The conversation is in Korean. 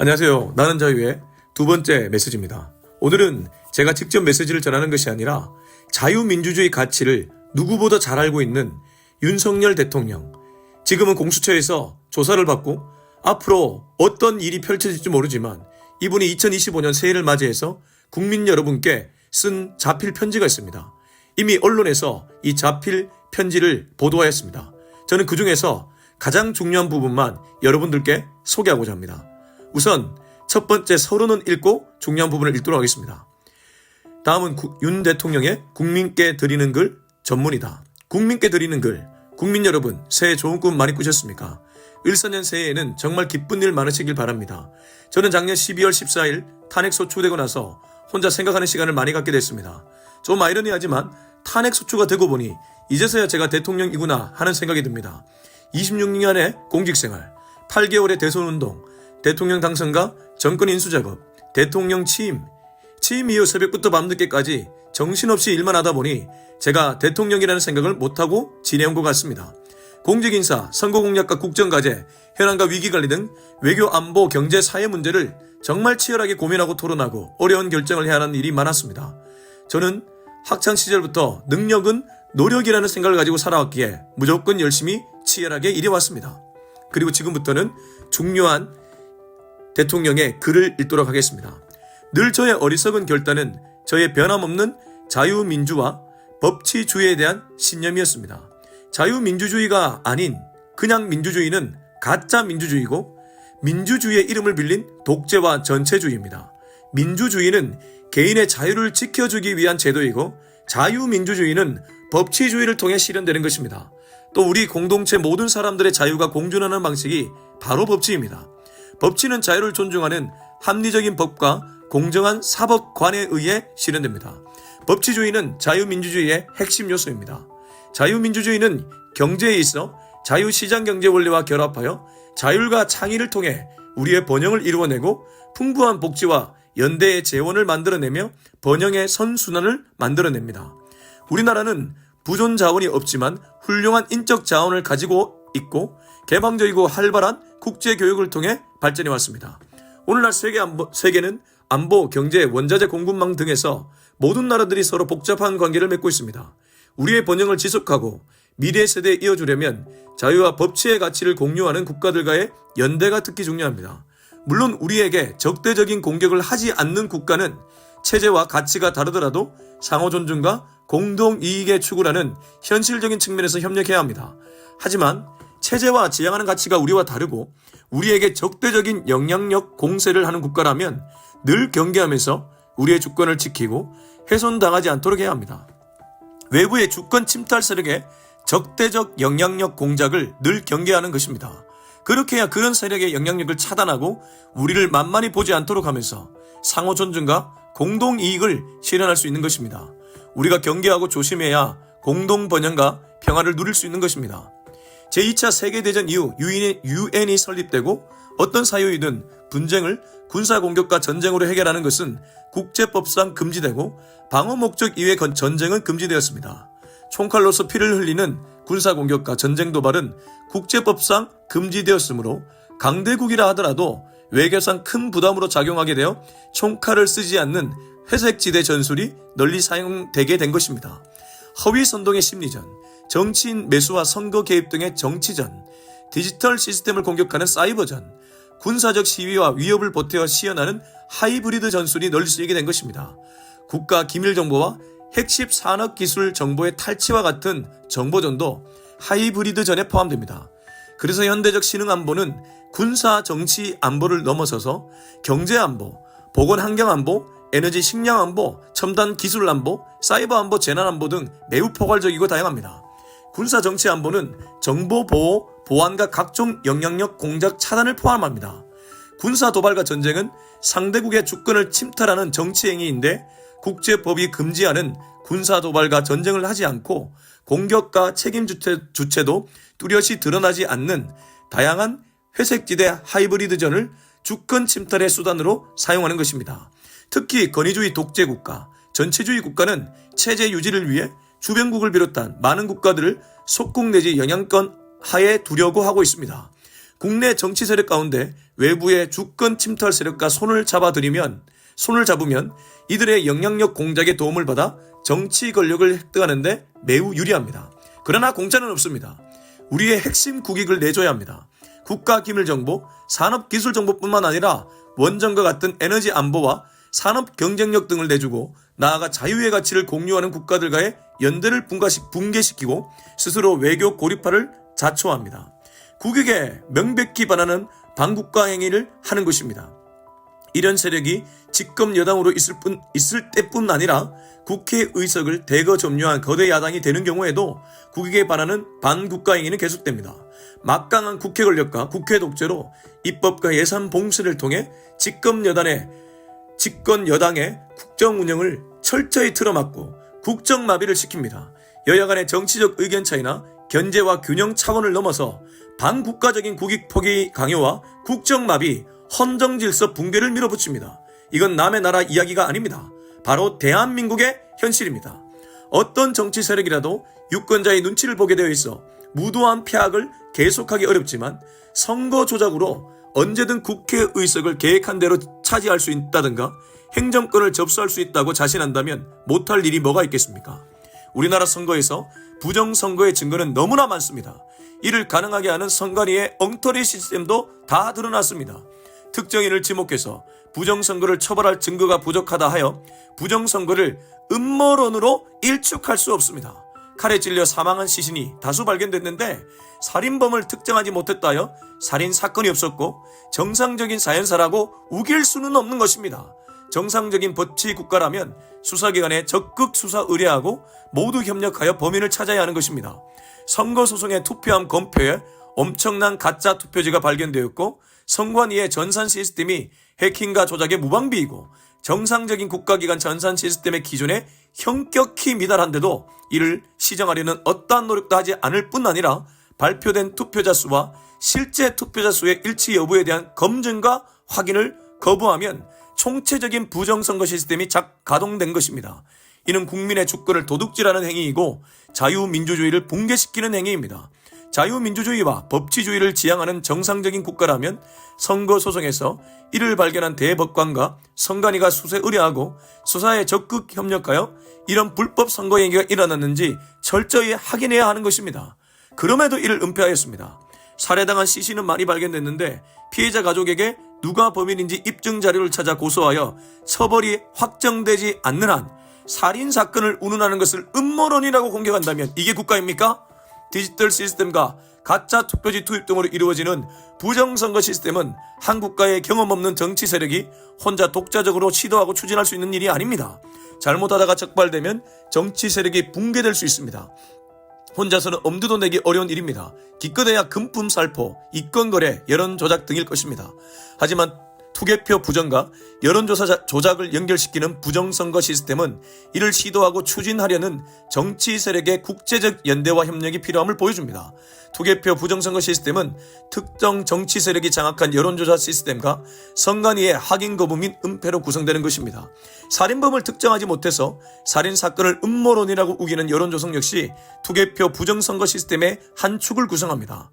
안녕하세요. 나는 자유의 두 번째 메시지입니다. 오늘은 제가 직접 메시지를 전하는 것이 아니라 자유민주주의 가치를 누구보다 잘 알고 있는 윤석열 대통령. 지금은 공수처에서 조사를 받고 앞으로 어떤 일이 펼쳐질지 모르지만 이분이 2025년 새해를 맞이해서 국민 여러분께 쓴 자필 편지가 있습니다. 이미 언론에서 이 자필 편지를 보도하였습니다. 저는 그 중에서 가장 중요한 부분만 여러분들께 소개하고자 합니다. 우선 첫 번째 서론은 읽고 중요한 부분을 읽도록 하겠습니다. 다음은 구- 윤 대통령의 국민께 드리는 글 전문이다. 국민께 드리는 글. 국민 여러분, 새해 좋은 꿈 많이 꾸셨습니까? 을사년 새해에는 정말 기쁜 일 많으시길 바랍니다. 저는 작년 12월 14일 탄핵 소추되고 나서 혼자 생각하는 시간을 많이 갖게 됐습니다. 좀 아이러니하지만 탄핵 소추가 되고 보니 이제서야 제가 대통령이구나 하는 생각이 듭니다. 26년의 공직생활, 8개월의 대선운동, 대통령 당선과 정권 인수 작업, 대통령 취임, 취임 이후 새벽부터 밤늦게까지 정신없이 일만 하다 보니 제가 대통령이라는 생각을 못하고 지내온 것 같습니다. 공직인사, 선거공약과 국정과제, 현안과 위기관리 등 외교 안보 경제 사회 문제를 정말 치열하게 고민하고 토론하고 어려운 결정을 해야 하는 일이 많았습니다. 저는 학창 시절부터 능력은 노력이라는 생각을 가지고 살아왔기에 무조건 열심히 치열하게 일해왔습니다. 그리고 지금부터는 중요한 대통령의 글을 읽도록 하겠습니다. 늘 저의 어리석은 결단은 저의 변함없는 자유민주와 법치주의에 대한 신념이었습니다. 자유민주주의가 아닌 그냥 민주주의는 가짜 민주주의고 민주주의의 이름을 빌린 독재와 전체주의입니다. 민주주의는 개인의 자유를 지켜주기 위한 제도이고 자유민주주의는 법치주의를 통해 실현되는 것입니다. 또 우리 공동체 모든 사람들의 자유가 공존하는 방식이 바로 법치입니다. 법치는 자유를 존중하는 합리적인 법과 공정한 사법관에 의해 실현됩니다. 법치주의는 자유민주주의의 핵심 요소입니다. 자유민주주의는 경제에 있어 자유시장 경제 원리와 결합하여 자율과 창의를 통해 우리의 번영을 이루어내고 풍부한 복지와 연대의 재원을 만들어내며 번영의 선순환을 만들어냅니다. 우리나라는 부존 자원이 없지만 훌륭한 인적 자원을 가지고 있고 개방적이고 활발한 국제 교육을 통해 발전해 왔습니다. 오늘날 세계 안보, 세계는 안보, 경제, 원자재 공급망 등에서 모든 나라들이 서로 복잡한 관계를 맺고 있습니다. 우리의 번영을 지속하고 미래 세대에 이어주려면 자유와 법치의 가치를 공유하는 국가들과의 연대가 특히 중요합니다. 물론 우리에게 적대적인 공격을 하지 않는 국가는 체제와 가치가 다르더라도 상호 존중과 공동 이익에 추구하는 현실적인 측면에서 협력해야 합니다. 하지만 체제와 지향하는 가치가 우리와 다르고 우리에게 적대적인 영향력 공세를 하는 국가라면 늘 경계하면서 우리의 주권을 지키고 훼손당하지 않도록 해야 합니다. 외부의 주권 침탈 세력의 적대적 영향력 공작을 늘 경계하는 것입니다. 그렇게 해야 그런 세력의 영향력을 차단하고 우리를 만만히 보지 않도록 하면서 상호 존중과 공동 이익을 실현할 수 있는 것입니다. 우리가 경계하고 조심해야 공동 번영과 평화를 누릴 수 있는 것입니다. 제2차 세계대전 이후 유엔이, 유엔이 설립되고 어떤 사유이든 분쟁을 군사 공격과 전쟁으로 해결하는 것은 국제법상 금지되고 방어 목적 이외의 건- 전쟁은 금지되었습니다. 총칼로서 피를 흘리는 군사 공격과 전쟁 도발은 국제법상 금지되었으므로 강대국이라 하더라도 외교상 큰 부담으로 작용하게 되어 총칼을 쓰지 않는 회색지대 전술이 널리 사용되게 된 것입니다. 허위 선동의 심리전, 정치인 매수와 선거 개입 등의 정치전, 디지털 시스템을 공격하는 사이버전, 군사적 시위와 위협을 보태어 시연하는 하이브리드 전술이 널리 쓰이게 된 것입니다. 국가 기밀 정보와 핵심 산업 기술 정보의 탈취와 같은 정보전도 하이브리드 전에 포함됩니다. 그래서 현대적 신흥 안보는 군사 정치 안보를 넘어서서 경제 안보, 보건 환경 안보, 에너지 식량 안보, 첨단 기술 안보, 사이버 안보, 재난 안보 등 매우 포괄적이고 다양합니다. 군사 정치 안보는 정보 보호, 보안과 각종 영향력 공작 차단을 포함합니다. 군사 도발과 전쟁은 상대국의 주권을 침탈하는 정치 행위인데 국제법이 금지하는 군사 도발과 전쟁을 하지 않고 공격과 책임 주체, 주체도 뚜렷이 드러나지 않는 다양한 회색지대 하이브리드전을 주권 침탈의 수단으로 사용하는 것입니다. 특히 권위주의 독재 국가, 전체주의 국가는 체제 유지를 위해 주변국을 비롯한 많은 국가들을 속국 내지 영향권 하에 두려고 하고 있습니다. 국내 정치 세력 가운데 외부의 주권 침투할 세력과 손을 잡아들이면 손을 잡으면 이들의 영향력 공작에 도움을 받아 정치 권력을 획득하는데 매우 유리합니다. 그러나 공짜는 없습니다. 우리의 핵심 국익을 내줘야 합니다. 국가 기밀 정보, 산업 기술 정보뿐만 아니라 원전과 같은 에너지 안보와 산업 경쟁력 등을 내주고 나아가 자유의 가치를 공유하는 국가들과의 연대를 붕괴시키고 스스로 외교 고립화를 자초합니다. 국익에 명백히 반하는 반국가 행위를 하는 것입니다. 이런 세력이 집권 여당으로 있을 뿐 있을 때뿐 아니라 국회 의석을 대거 점유한 거대 야당이 되는 경우에도 국익에 반하는 반국가 행위는 계속됩니다. 막강한 국회 권력과 국회 독재로 입법과 예산 봉쇄를 통해 집권 여당의 집권 여당의 국정 운영을 철저히 틀어막고 국정 마비를 시킵니다. 여야 간의 정치적 의견 차이나 견제와 균형 차원을 넘어서 반국가적인 국익 포기 강요와 국정 마비, 헌정 질서 붕괴를 밀어붙입니다. 이건 남의 나라 이야기가 아닙니다. 바로 대한민국의 현실입니다. 어떤 정치 세력이라도 유권자의 눈치를 보게 되어 있어 무도한 폐악을 계속하기 어렵지만 선거 조작으로 언제든 국회 의석을 계획한 대로 차지할 수 있다든가 행정권을 접수할 수 있다고 자신한다면 못할 일이 뭐가 있겠습니까? 우리나라 선거에서 부정선거의 증거는 너무나 많습니다. 이를 가능하게 하는 선관위의 엉터리 시스템도 다 드러났습니다. 특정인을 지목해서 부정선거를 처벌할 증거가 부족하다 하여 부정선거를 음모론으로 일축할 수 없습니다. 칼에 찔려 사망한 시신이 다수 발견됐는데 살인범을 특정하지 못했다 하여 살인 사건이 없었고 정상적인 사연사라고 우길 수는 없는 것입니다. 정상적인 법치 국가라면 수사기관에 적극 수사 의뢰하고 모두 협력하여 범인을 찾아야 하는 것입니다. 선거소송의 투표함 검표에 엄청난 가짜 투표지가 발견되었고 선관위의 전산 시스템이 해킹과 조작의 무방비이고 정상적인 국가기관 전산 시스템의 기존에 형격히 미달한데도 이를 시정하려는 어떠한 노력도 하지 않을 뿐 아니라 발표된 투표자 수와 실제 투표자 수의 일치 여부에 대한 검증과 확인을 거부하면 총체적인 부정선거 시스템이 작 가동된 것입니다. 이는 국민의 주권을 도둑질하는 행위이고 자유민주주의를 붕괴시키는 행위입니다. 자유민주주의와 법치주의를 지향하는 정상적인 국가라면 선거소송에서 이를 발견한 대법관과 선관위가 수사 의뢰하고 수사에 적극 협력하여 이런 불법 선거 행위가 일어났는지 철저히 확인해야 하는 것입니다. 그럼에도 이를 은폐하였습니다. 살해당한 시신은 많이 발견됐는데 피해자 가족에게 누가 범인인지 입증 자료를 찾아 고소하여 처벌이 확정되지 않는 한 살인 사건을 운운하는 것을 음모론이라고 공격한다면 이게 국가입니까? 디지털 시스템과 가짜 투표지 투입 등으로 이루어지는 부정선거 시스템은 한국가의 경험 없는 정치 세력이 혼자 독자적으로 시도하고 추진할 수 있는 일이 아닙니다. 잘못하다가 적발되면 정치 세력이 붕괴될 수 있습니다. 혼자서는 엄두도 내기 어려운 일입니다. 기껏해야 금품 살포, 이권거래, 여론 조작 등일 것입니다. 하지만 투개표 부정과 여론조사 자- 조작을 연결시키는 부정선거 시스템은 이를 시도하고 추진하려는 정치 세력의 국제적 연대와 협력이 필요함을 보여줍니다. 투개표 부정선거 시스템은 특정 정치 세력이 장악한 여론조사 시스템과 선관위의 확인 거부 및 은폐로 구성되는 것입니다. 살인범을 특정하지 못해서 살인 사건을 음모론이라고 우기는 여론조성 역시 투개표 부정선거 시스템의 한 축을 구성합니다.